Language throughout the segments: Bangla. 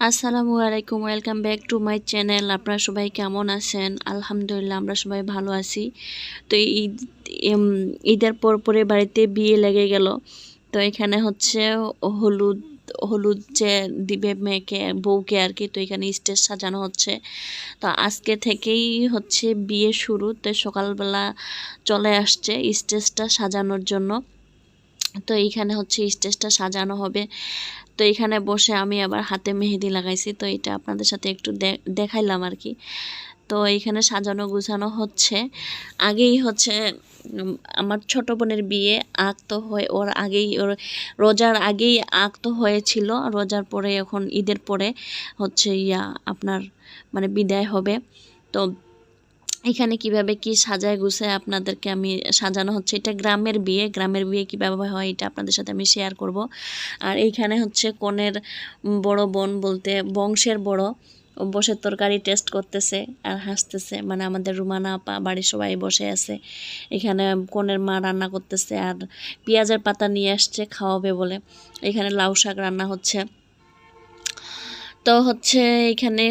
আসসালামু আলাইকুম, welcome back to my channel. আপনারা সবাই কেমন আছেন? আলহামদুলিল্লাহ, আমরা সবাই ভালো আছি। তো ঈদ ঈদের পর পরে বাড়িতে বিয়ে লেগে গেল। তো এখানে হচ্ছে হলুদ হলুদ যে দিবে মেয়েকে, বউকে আর কি, তো এখানে স্টেজ সাজানো হচ্ছে। তো আজকে থেকেই হচ্ছে বিয়ে শুরু। তো সকালবেলা চলে আসছে স্টেজটা সাজানোর জন্য। তো এইখানে হচ্ছে স্টেজটা সাজানো হবে। তো এখানে বসে আমি আবার হাতে মেহেদি লাগাইছি, তো এটা আপনাদের সাথে একটু দেখাইলাম আর কি তো এইখানে সাজানো গুছানো হচ্ছে। আগেই হচ্ছে আমার ছোট বোনের বিয়ে আগ তো হয়ে, ওর আগেই, ওর রোজার আগেই আগ তো হয়েছিল। রোজার পরে এখন ঈদের পরে হচ্ছে ইয়া, আপনার মানে বিদায় হবে। তো এখানে কীভাবে কি সাজায় গুছায় আপনাদেরকে আমি সাজানো হচ্ছে, এটা গ্রামের বিয়ে গ্রামের বিয়ে কীভাবে হয় এটা আপনাদের সাথে আমি শেয়ার করব। আর এইখানে হচ্ছে কনের বড় বোন বলতে বংশের বড়, ও বসে তরকারি টেস্ট করতেছে আর হাসতেছে মানে আমাদের রুমানা আপা বাড়ির সবাই বসে আছে। এখানে কনের মা রান্না করতেছে আর পেঁয়াজের পাতা নিয়ে আসছে, খাওয়াবে বলে। এখানে লাউ শাক রান্না হচ্ছে। তো হচ্ছে এখানে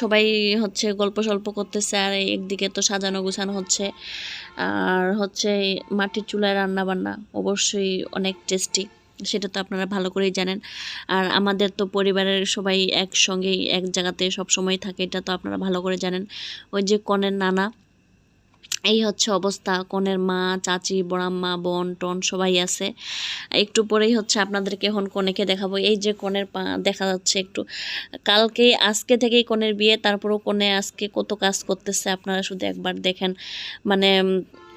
সবাই হচ্ছে গল্প সল্প করতেছে আর একদিকে তো সাজানো গুছানো হচ্ছে। আর হচ্ছে মাটির চুলায় রান্না বান্না অবশ্যই অনেক টেস্টি সেটা তো আপনারা ভালো করেই জানেন। আর আমাদের তো পরিবারের সবাই একসঙ্গেই এক জায়গাতে সব সময় থাকে, এটা তো আপনারা ভালো করে জানেন। ওই যে কনের নানা এই হচ্ছে অবস্থা। কনের মা, চাচি, বড়াম্মা, বোন, টন সবাই আছে। একটু পরেই হচ্ছে আপনাদেরকে এখন কনেকে দেখাবো। এই যে কনের পা, দেখা যাচ্ছে একটু। কালকে, আজকে থেকেই কনের বিয়ে, তারপরও কনে আজকে কত কাজ করতেছে আপনারা শুধু একবার দেখেন। মানে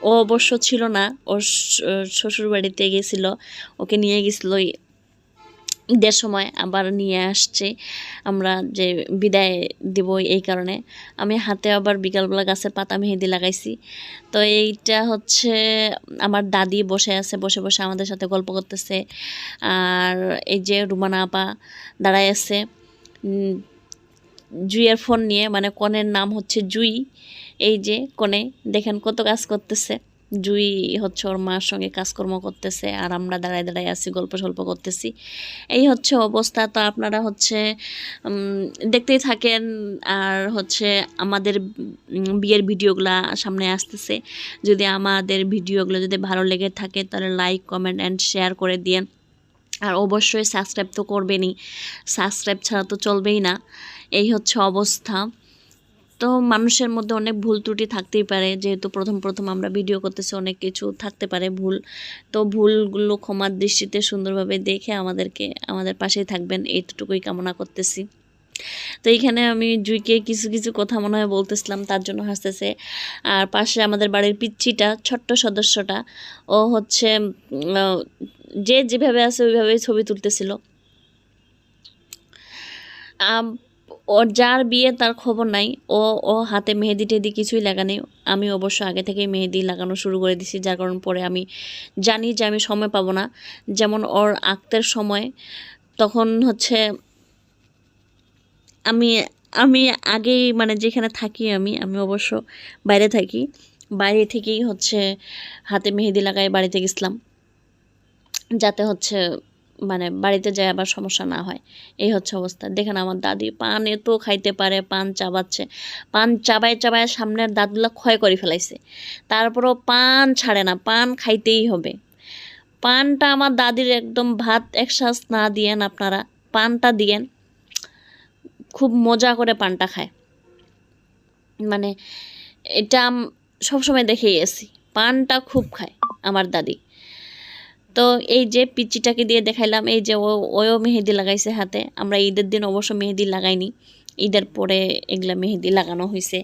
ও অবশ্য ছিল না, ওর শ্বশুর বাড়িতে গেছিল, ওকে নিয়ে গেছিল ঈদের সময় আবার নিয়ে আসছে। আমরা যে বিদায় দিব এই কারণে। আমি হাতে আবার বিকালবেলা গাছের পাতা মেহেদি লাগাইছি। তো এইটা হচ্ছে আমার দাদি বসে আছে, বসে বসে আমাদের সাথে গল্প করতেছে। আর এই যে রুমানা আপা দাঁড়ায় আছে। জুইয়ের ফোন নিয়ে মানে কনের নাম হচ্ছে জুই। এই যে কনে, দেখেন কত কাজ করতেছে। জুই হচ্ছে ওর মার সঙ্গে কাজকর্ম করতেছে আর আমরা দাঁড়ায় দাঁড়ায় আছি, গল্প সল্প করতেছি। এই হচ্ছে অবস্থা। তো আপনারা হচ্ছে দেখতেই থাকেন আর হচ্ছে আমাদের বিয়ের ভিডিওগুলা সামনে আসতেছে। যদি আমাদের ভিডিওগুলো যদি ভালো লেগে থাকে তাহলে লাইক কমেন্ট অ্যান্ড শেয়ার করে দিয়েন। আর অবশ্যই সাবস্ক্রাইব তো করবেনই। সাবস্ক্রাইব ছাড়া তো চলবেই না। এই হচ্ছে অবস্থা। তো মানুষের মধ্যে অনেক ভুল ত্রুটি থাকতেই পারে। যেহেতু প্রথম প্রথম আমরা ভিডিও করতেছি, অনেক কিছু থাকতে পারে ভুল। তো ভুলগুলো ক্ষমার দৃষ্টিতে সুন্দরভাবে দেখে আমাদেরকে, আমাদের পাশেই থাকবেন। এইটুকুই কামনা করতেছি। তো এইখানে আমি জুইকে কিছু কিছু কথা মনে হয় বলতেছিলাম, তার জন্য হাসতেছে। আর পাশে আমাদের বাড়ির পিচ্ছিটা, ছোট্ট সদস্যটা, ও হচ্ছে যে যেভাবে আছে ওইভাবেই ছবি তুলতেছিল। ওর যার বিয়ে তার খবর নাই। ও ও হাতে মেহেদি টেহেদি কিছুই লাগানি আমি অবশ্য আগে থেকেই মেহেদি লাগানো শুরু করে দিছি, যার কারণ পরে আমি জানি যে আমি সময় পাবো না। যেমন ওর আঁকতের সময়, তখন হচ্ছে আমি আমি আগেই মানে যেখানে থাকি আমি আমি অবশ্য বাইরে থাকি। বাইরে থেকেই হচ্ছে হাতে মেহেদি লাগাই বাড়িতে গেছিলাম যাতে হচ্ছে মানে বাড়িতে যায় আবার সমস্যা না হয়। এই হচ্ছে অবস্থা। দেখেন আমার দাদি পান এত খাইতে পারে, পান চাবাচ্ছে। পান চাবায় চাবায় সামনের দাঁতগুলো ক্ষয় করে ফেলাইছে। তারপরও পান ছাড়ে না, পান খাইতেই হবে। পানটা আমার দাদির একদম ভাত এক শ্বাস না দিয়েন আপনারা, পানটা দিয়েন। খুব মজা করে পানটা খায়। মানে এটা সবসময় দেখেই এসি। পানটা খুব খায় আমার দাদি। তো এই যে পিচিটাকে দিয়ে দেখাইলাম, এই যে ওও মেহেদি লাগাইছে হাতে। আমরা ঈদের দিন অবশ্য মেহেদি লাগাইনি। ঈদের পরে এগুলা মেহেদি লাগানো হয়েছে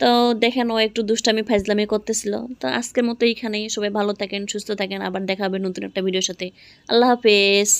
তো দেখেন, ও একটু দুষ্টামি ফাইজলামি করতেছিল। তো আজকের মতো এইখানেই। সবাই ভালো থাকেন, সুস্থ থাকেন। আবার দেখা হবে নতুন একটা ভিডিওর সাথে। আল্লাহ হাফেজ।